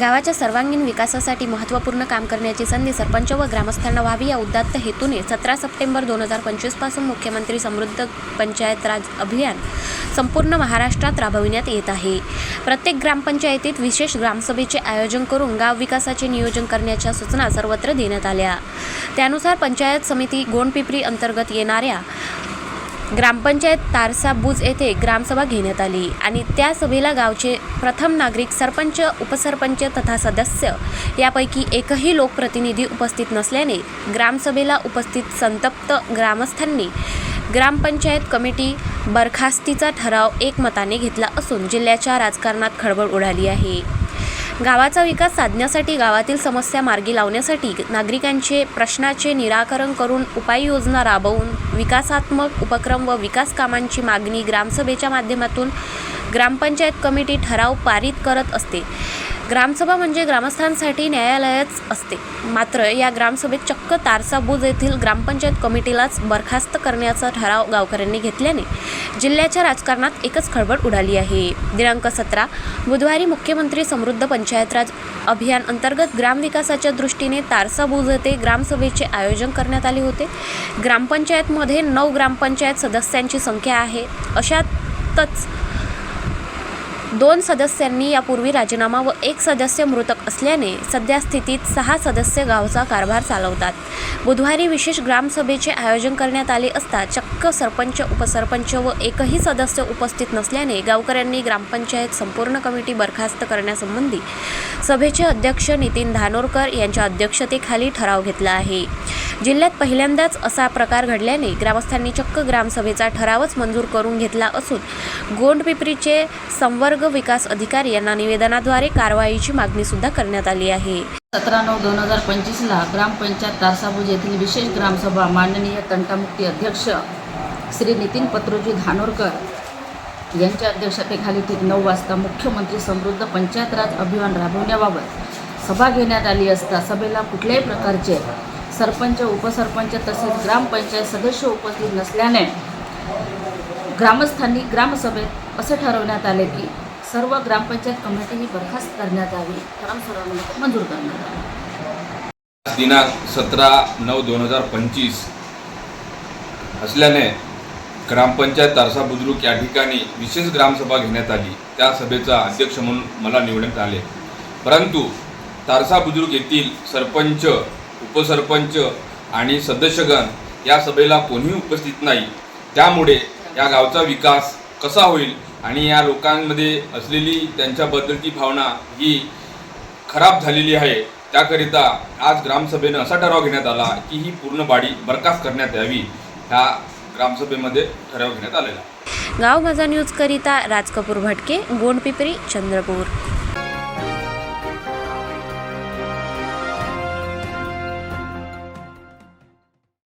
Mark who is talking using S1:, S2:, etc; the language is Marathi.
S1: गावाच्या सर्वांगीण विकासासाठी महत्त्वपूर्ण काम करण्याची संधी सरपंच व ग्रामस्थांना व्हावी या उदात्त हेतूने सतरा सप्टेंबर दोन हजार पंचवीसपासून मुख्यमंत्री समृद्ध पंचायत राज अभियान संपूर्ण महाराष्ट्रात राबविण्यात येत आहे. प्रत्येक ग्रामपंचायतीत विशेष ग्रामसभेचे आयोजन करून गाव विकासाचे नियोजन करण्याच्या सूचना सर्वत्र देण्यात आल्या. त्यानुसार पंचायत समिती गोंडपिपरी अंतर्गत येणाऱ्या ग्रामपंचायत तारसा बुज येथे ग्रामसभा घेण्यात आली आणि त्या सभेला गावचे प्रथम नागरिक सरपंच उपसरपंच तथा सदस्य यापैकी एकही लोकप्रतिनिधी उपस्थित नसल्याने ग्रामसभेला उपस्थित संतप्त ग्रामस्थांनी ग्रामपंचायत कमिटी बरखास्तीचा ठराव एकमताने घेतला असून जिल्ह्याच्या राजकारणात खळबळ उडाली आहे. गावाचा विकास साधण्यासाठी गावातील समस्या मार्गी लावण्यासाठी नागरिकांचे प्रश्नाचे निराकरण करून उपाययोजना राबवून विकासात्मक उपक्रम व विकास कामांची मागणी ग्रामसभेच्या माध्यमातून ग्रामपंचायत कमिटी ठराव पारित करत असते. ग्रामसभा म्हणजे ग्रामस्थांसाठी न्यायालयच असते. मात्र या ग्रामसभेत चक्क तारसाबुज येथील ग्रामपंचायत कमिटीलाच बरखास्त करण्याचा ठराव गावकऱ्यांनी घेतल्याने जिल्ह्याच्या राजकारणात एकच खळबळ उडाली आहे. दिनांक सतरा बुधवारी मुख्यमंत्री समृद्ध पंचायत राज अभियान अंतर्गत ग्रामविकासाच्या दृष्टीने तारसाबुज येथे ग्रामसभेचे आयोजन करण्यात आले होते. ग्रामपंचायतमध्ये नऊ ग्रामपंचायत सदस्यांची संख्या आहे. अशातच दोन सदस्यांनी यापूर्वी राजीनामा व एक सदस्य मृतक असल्याने सध्या स्थितीत सहा सदस्य गावचा कारभार चालवतात. बुधवारी विशेष ग्रामसभेचे आयोजन करण्यात आले असता चक्क सरपंच उपसरपंच व एकही सदस्य उपस्थित नसल्याने गावकऱ्यांनी ग्रामपंचायत संपूर्ण कमिटी बरखास्त करण्यासंबंधी सभेचे अध्यक्ष नितीन धानोरकर यांच्या अध्यक्षतेखाली ठराव घेतला आहे. जिल्ह्यात पहिल्यांदाच असा प्रकार घडल्याने ग्रामस्थांनी चक्क ग्रामसभेचा ठरावच मंजूर करून घेतला असून गोंडपिपरीचे संवर्ग विकास अधिकारी यांना निवेदनाद्वारे कारवाईची मागणी सुद्धा करण्यात आली आहे.
S2: सतरा नऊ दोन हजार पंचवीसला ग्रामपंचायत तारसाभुज येथील विशेष ग्रामसभा माननीय तंटामुक्ती अध्यक्ष श्री नितीन पत्रोजी धानोरकर यांच्या अध्यक्षतेखाली ठीक नऊ वाजता मुख्यमंत्री समृद्ध पंचायत राज अभियान राबवण्याबाबत सभा घेण्यात आली असता सभेला कुठल्याही प्रकारचे सरपंच उपसरपंच तसेच ग्रामपंचायत सदस्य उपस्थित नसल्याने ग्रामस्थांनी ग्रामसभेत असे ठरवण्यात आले की सर्व ग्रामपंचायत कमिटी ही बरखास्त करण्यात यावी. ग्रामसभा मंजूर करण्यात आली
S3: दिनांक सतरा नऊ दोन हजार पंचवीस असल्याने ग्रामपंचायत तारसा बुद्रुक या ठिकाणी विशेष ग्रामसभा घेण्यात आली. त्या सभेचा अध्यक्ष म्हणून मला निवडण्यात आले. परंतु तारसा बुद्रुक येथील सरपंच उपसरपंच आणि सदस्यगण या सभेला कोणीही उपस्थित नाही त्यामुळे या गावचा विकास कसा होईल आणि या लोकांमध्ये असलेली त्यांच्याबद्दलची भावना ही खराब झालेली आहे त्याकरिता आज ग्रामसभेनं असा ठराव घेण्यात आला की ही पूर्ण बाडी बरखास्त करण्यात यावी ह्या ग्रामसभेमध्ये ठराव घेण्यात आलेला आहे.
S1: गाव माझा न्यूज करिता राज कपूर भटके गोंडपिपरी चंद्रपूर